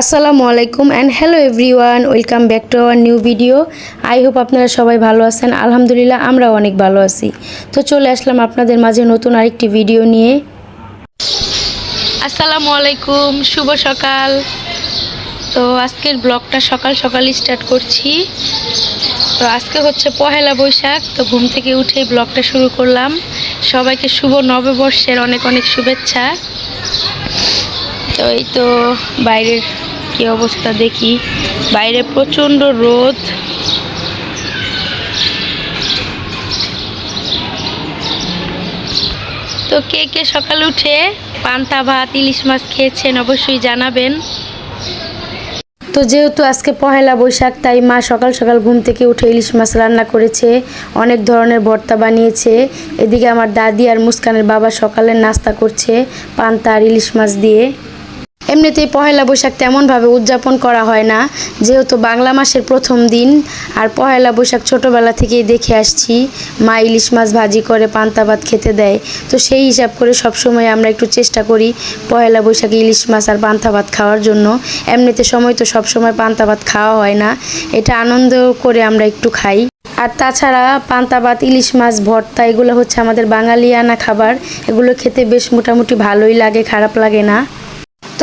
আসসালামু আলাইকুম and hello everyone welcome back to our new video I hope আপনারা সবাই ভালো আছেন। আলহামদুলিল্লাহ, আমরাও অনেক ভালো আছি। তো চলে আসলাম আপনাদের মাঝে নতুন আরেকটি ভিডিও নিয়ে। আসসালামু আলাইকুম, শুভ সকাল। তো আজকের ব্লগটা সকাল সকালই স্টার্ট করছি। তো আজকে হচ্ছে পহেলা বৈশাখ, তো ঘুম থেকে উঠেই ব্লগটা শুরু করলাম। সবাইকে শুভ নববর্ষের অনেক অনেক শুভেচ্ছা। তো এই তো বাইরের কি অবস্থা দেখি? বাইরে প্রচণ্ড রোদ। তো কে কে সকাল উঠে পান্তা ভাত, ইলিশ মাছ খেয়েছেন অবশ্যই জানাবেন। তো যেহেতু আজকে পহেলা বৈশাখ, তাই মা সকাল সকাল ঘুম থেকে উঠে ইলিশ মাছ রান্না করেছে, অনেক ধরনের ভর্তা বানিয়েছে। এদিকে আমার দাদি আর মুস্কানের বাবা সকালের নাস্তা করছে পান্তা আর ইলিশ মাছ দিয়ে। এমনিতেই পহেলা বৈশাখ তেমনভাবে উদযাপন করা হয় না, যেহেতু বাংলা মাসের প্রথম দিন। আর পহেলা বৈশাখ ছোটোবেলা থেকেই দেখে আসছি, মা ইলিশ মাছ ভাজি করে পান্তা ভাত খেতে দেয়। তো সেই হিসাব করে সবসময় আমরা একটু চেষ্টা করি পহেলা বৈশাখে ইলিশ মাছ আর পান্তা ভাত খাওয়ার জন্য। এমনিতে সময় তো সবসময় পান্তা ভাত খাওয়া হয় না, এটা আনন্দ করে আমরা একটু খাই। আর তাছাড়া পান্তা ভাত, ইলিশ মাছ, ভর্তা, এগুলো হচ্ছে আমাদের বাঙালিয়ানা খাবার। এগুলো খেতে বেশ মোটামুটি ভালোই লাগে, খারাপ লাগে না।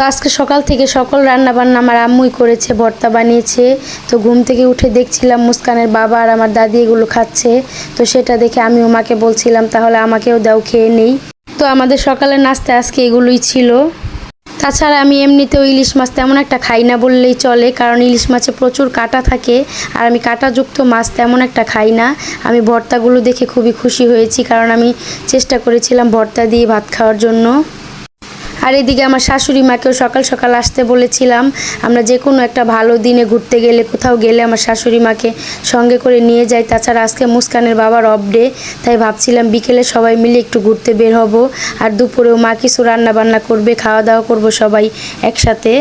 তো আজকে সকাল থেকে সকল রান্না বান্না আমার আম্মুই করেছে, ভর্তা বানিয়েছে। তো ঘুম থেকে উঠে দেখছিলাম মুস্কানের বাবা আর আমার দাদি এগুলো খাচ্ছে। তো সেটা দেখে আমিও মাকে বলছিলাম, তাহলে আমাকেও দাও, খেয়ে নেই। তো আমাদের সকালের নাস্তা আজকে এগুলোই ছিল। তাছাড়া আমি এমনিতেও ইলিশ মাছ তেমন একটা খাই না বললেই চলে, কারণ ইলিশ মাছে প্রচুর কাটা থাকে, আর আমি কাঁটাযুক্ত মাছ তেমন একটা খাই না। আমি ভর্তাগুলো দেখে খুবই খুশি হয়েছি, কারণ আমি চেষ্টা করেছিলাম ভর্তা দিয়ে ভাত খাওয়ার জন্য। আর এদিকে আমার শাশুড়ি মাকেও সকাল সকাল আসতে বলেছিলাম, আমরা যে কোনো একটা ভালো দিনে ঘুরতে গেলে কোথাও গেলে আমার শাশুড়ি মাকে সঙ্গে করে নিয়ে যাই। তাছাড়া আজকে মুস্কানের বাবার অফ ডে তাই ভাবছিলাম বিকেলে সবাই মিলে একটু ঘুরতে বের হব। আর দুপুরেও মা কিছু রান্না বান্না করবে, খাওয়া দাওয়া করব সবাই একসাথে।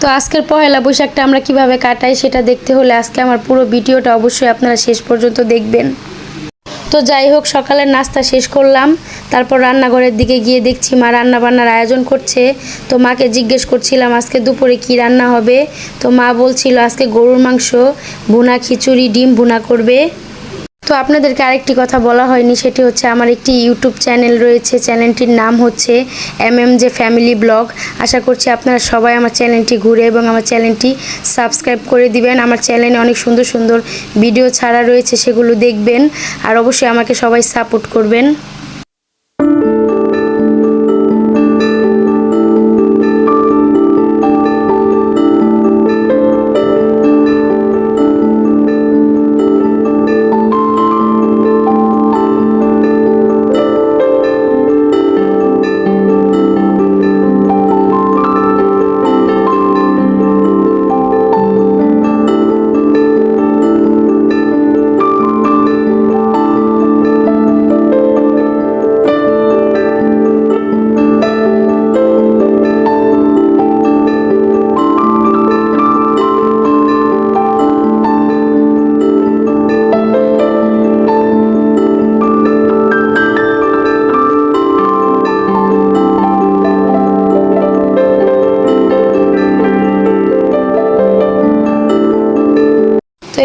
তো আজকের পহেলা বৈশাখটা আমরা কীভাবে কাটাই সেটা দেখতে হলে আজকে আমার পুরো ভিডিওটা অবশ্যই আপনারা শেষ পর্যন্ত দেখবেন। তো যাই হোক, সকালের নাস্তা শেষ করলাম। তারপর রান্নাঘরের দিকে গিয়ে দেখছি মা রান্না বান্নার আয়োজন করছে। তো মাকে জিজ্ঞেস করছিলাম, আজকে দুপুরে কি রান্না হবে? তো মা বলছিল, আজকে গরুর মাংস, ভুনা খিচুড়ি, ডিম ভুনা করবে। তো আপনাদেরকে আরেকটি কথা বলা হয়নি, সেটি হচ্ছে আমার একটি ইউটিউব চ্যানেল রয়েছে, চ্যানেলটির নাম হচ্ছে M M J family blog. আশা করছি আপনারা সবাই আমার চ্যানেলটি ঘুরে এবং আমার চ্যানেলটি সাবস্ক্রাইব করে দিবেন। আমার চ্যানেলে অনেক সুন্দর সুন্দর ভিডিও ছাড়া রয়েছে, সেগুলো দেখবেন। আর অবশ্যই আমাকে সবাই সাপোর্ট করবেন।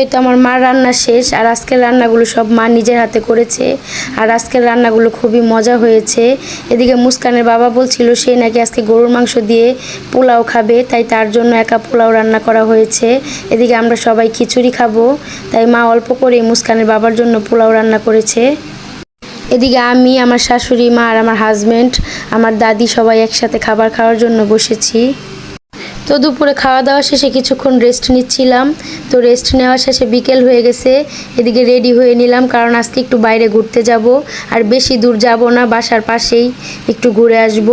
এই তো আমার মার রান্না শেষ, আর আজকের রান্নাগুলো সব মা নিজের হাতে করেছে, আর আজকের রান্নাগুলো খুবই মজা হয়েছে। এদিকে মুস্কানের বাবা বলছিল, সে নাকি আজকে গরুর মাংস দিয়ে পোলাও খাবে, তাই তার জন্য একা পোলাও রান্না করা হয়েছে। এদিকে আমরা সবাই খিচুড়ি খাব। তাই মা অল্প করে মুস্কানের বাবার জন্য পোলাও রান্না করেছে। এদিকে আমি, আমার শাশুড়ি মা, আর আমার হাজব্যান্ড আমার দাদি সবাই একসাথে খাবার খাওয়ার জন্য বসেছি। তো দুপুরে খাওয়া দাওয়া শেষে কিছুক্ষণ রেস্ট নিচ্ছিলাম। তো রেস্ট নেওয়া শেষে বিকেল হয়ে গেছে, এদিকে রেডি হয়ে নিলাম কারণ আজকে একটু বাইরে ঘুরতে যাব। আর বেশি দূর যাব না, বাসার পাশেই একটু ঘুরে আসব।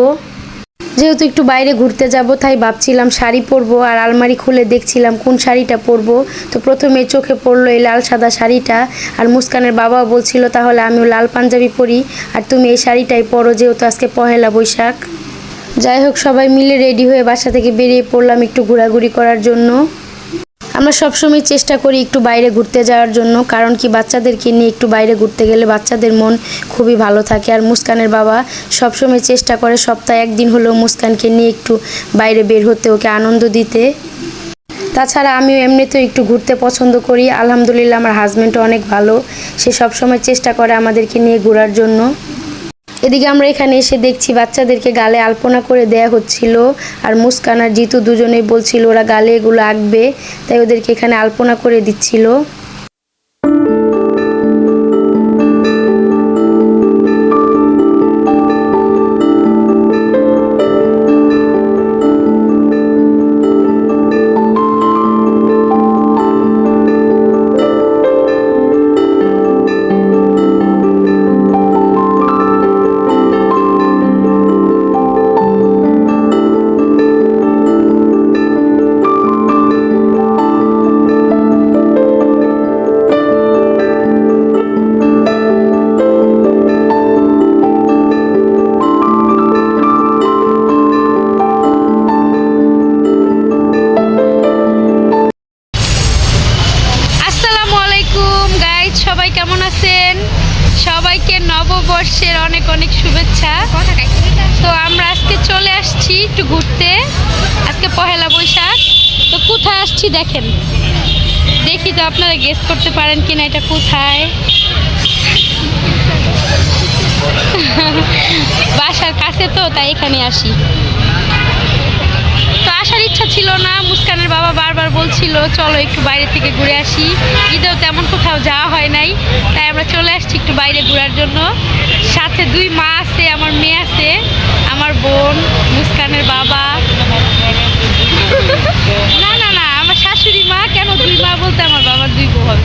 যেহেতু একটু বাইরে ঘুরতে যাব, তাই ভাবছিলাম শাড়ি পরবো আর আলমারি খুলে দেখছিলাম কোন শাড়িটা পরবো। তো প্রথমে চোখে পড়ল এই লাল সাদা শাড়িটা আর মুস্কানের বাবাও বলছিল, তাহলে আমিও লাল পাঞ্জাবি পরি। আর তুমি এই শাড়িটাই পরো, যেহেতু আজকে পহেলা বৈশাখ। যাই হোক, সবাই মিলে রেডি হয়ে বাসা থেকে বেরিয়ে পড়লাম একটু ঘোরাঘুরি করার জন্য। আমরা সবসময় চেষ্টা করি একটু বাইরে ঘুরতে যাওয়ার জন্য, কারণ কি বাচ্চাদেরকে নিয়ে একটু বাইরে ঘুরতে গেলে বাচ্চাদের মন খুবই ভালো থাকে। আর মুস্কানের বাবা সবসময় চেষ্টা করে সপ্তাহে একদিন হলেও মুস্কানকে নিয়ে একটু বাইরে বের হতে, ওকে আনন্দ দিতে। তাছাড়া আমিও এমনিতেও একটু ঘুরতে পছন্দ করি। আলহামদুলিল্লাহ, আমার হাজব্যান্ডও অনেক ভালো। সে সবসময় চেষ্টা করে আমাদেরকে নিয়ে ঘোরার জন্য। এদিকে আমরা এখানে এসে দেখছি বাচ্চাদেরকে গালে আলপনা করে দেয়া হচ্ছিল আর মুস্কান আর জিতু দুজনেই বলছিল ওরা গালে এগুলো আঁকবে, তাই ওদেরকে এখানে আলপনা করে দিচ্ছিল। নববর্ষের অনেক অনেক শুভেচ্ছা। তো আমরা আজকে চলে আসছি একটু ঘুরতে। আজকে পহেলা বৈশাখ। তো কোথায় আসছি দেখেন। দেখি তো আপনারা গেস করতে পারেন কিনা এটা কোথায়। বাসার কাছে তো, তাই এখানে আসি। তো আসার ইচ্ছা ছিল না, মুস্কানের বাবা বলছিল, চলো একটু বাইরে থেকে ঘুরে আসি। ঈদেও তেমন কোথাও যাওয়া হয় নাই। তাই আমরা চলে আসছি একটু বাইরে ঘোরার জন্য। সাথে দুই মা আছে, আমার মেয়ে আছে, আমার বোন, মুস্কানের বাবা। না না না, আমার শাশুড়ি মা। কেন দুই মা বলতে আমার বাবার দুই হবে?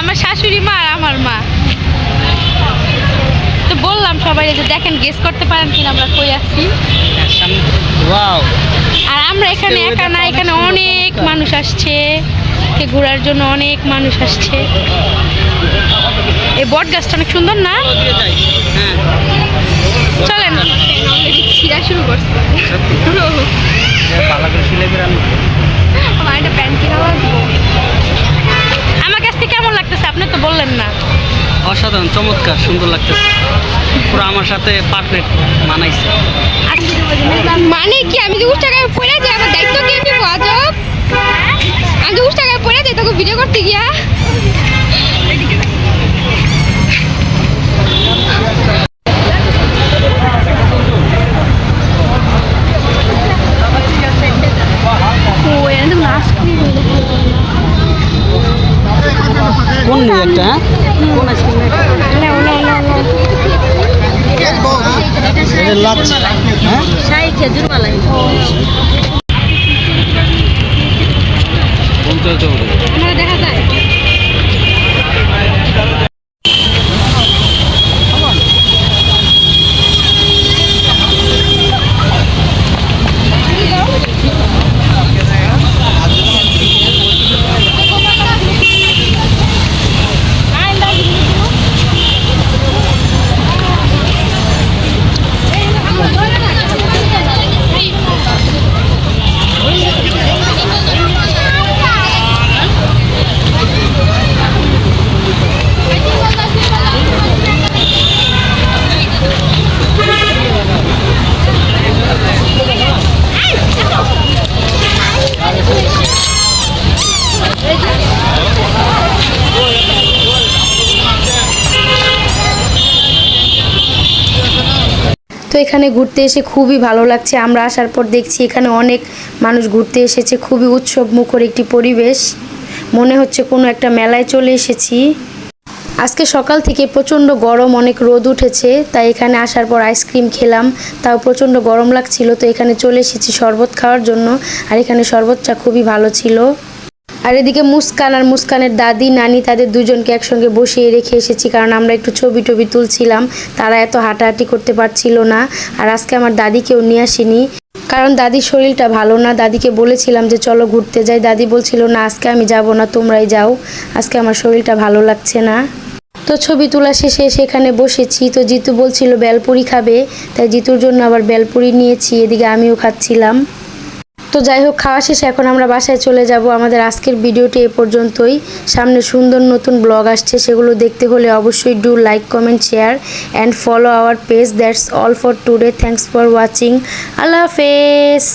আমার শাশুড়ি মা আর আমার মা। তো বললাম সবাই যে দেখেন গেস করতে পারেন কিনা আমরা কই আছি। ওয়াও আর আমরা এখানে একা না এখানে অনেক মানুষ আসছে। ঘোরার জন্য অনেক মানুষ আসছে। এই বট গাছটা অনেক সুন্দর না? হ্যাঁ চলেন। ছিঁড়া শুরু করছে। আমার একটা প্যান্ট কিনা লাগবে আমার কাছ থেকে কেমন লাগতেছে? আপনি তো বললেন না। অসাধারণ চমৎকার সুন্দর লাগতেছে। পুরো আমার সাথে পারফেক্ট মানাইছে। মানে কি? আমি যে উস টাকায় পড়ে যাই আমার দায়িত্ব কি নিব আজব। আমি যে উস টাকায় পড়ে যাই তোকে ভিডিও করতে গিয়া ও এনে তো আইসক্রিম কোন নিয়ে একটা হ্যাঁ? কোন এখানে ঘুরতে এসে খুবই ভালো লাগছে। আমরা আসার পর দেখছি এখানে অনেক মানুষ ঘুরতে এসেছে। খুবই উৎসব মুখর একটি পরিবেশ। মনে হচ্ছে কোনো একটা মেলায় চলে এসেছি। আজকে সকাল থেকে প্রচণ্ড গরম, অনেক রোদ উঠেছে। তাই এখানে আসার পর আইসক্রিম খেলাম। তাও প্রচণ্ড গরম লাগছিল, তো এখানে চলে এসেছি শরবত খাওয়ার জন্য। আর এখানে শরবতটা খুবই ভালো ছিল। আর এদিকে মুস্কান আর মুস্কানের দাদি, নানি তাদের দুজনকে একসঙ্গে বসিয়ে রেখে এসেছি, কারণ আমরা একটু ছবি টবি তুলছিলাম। তারা এত হাঁটাহাঁটি করতে পারছিল না, আর আজকে আমার দাদিকেও নিয়ে আসিনি। কারণ দাদির শরীরটা ভালো না, দাদিকে বলেছিলাম যে চলো ঘুরতে যাই। দাদি বলছিল, না, আজকে আমি যাব না, তোমরাই যাও। আজকে আমার শরীরটা ভালো লাগছে না। তো ছবি তোলা শেষে সেখানে বসেছি। তো জিতু বলছিল, বেলপুরি খাবে। তাই জিতুর জন্য আবার বেলপুরি নিয়েছি, এদিকে আমিও খাচ্ছিলাম। তো যাই হোক, খাওয়া শেষে এখন আমরা বাসায় চলে যাব। আমাদের আজকের ভিডিওটি এ পর্যন্তই। সামনে সুন্দর নতুন ব্লগ আসছে, সেগুলো দেখতে হলে অবশ্যই do like, comment, share and follow our page that's all for today thanks for watching আল্লাহ হাফেজ।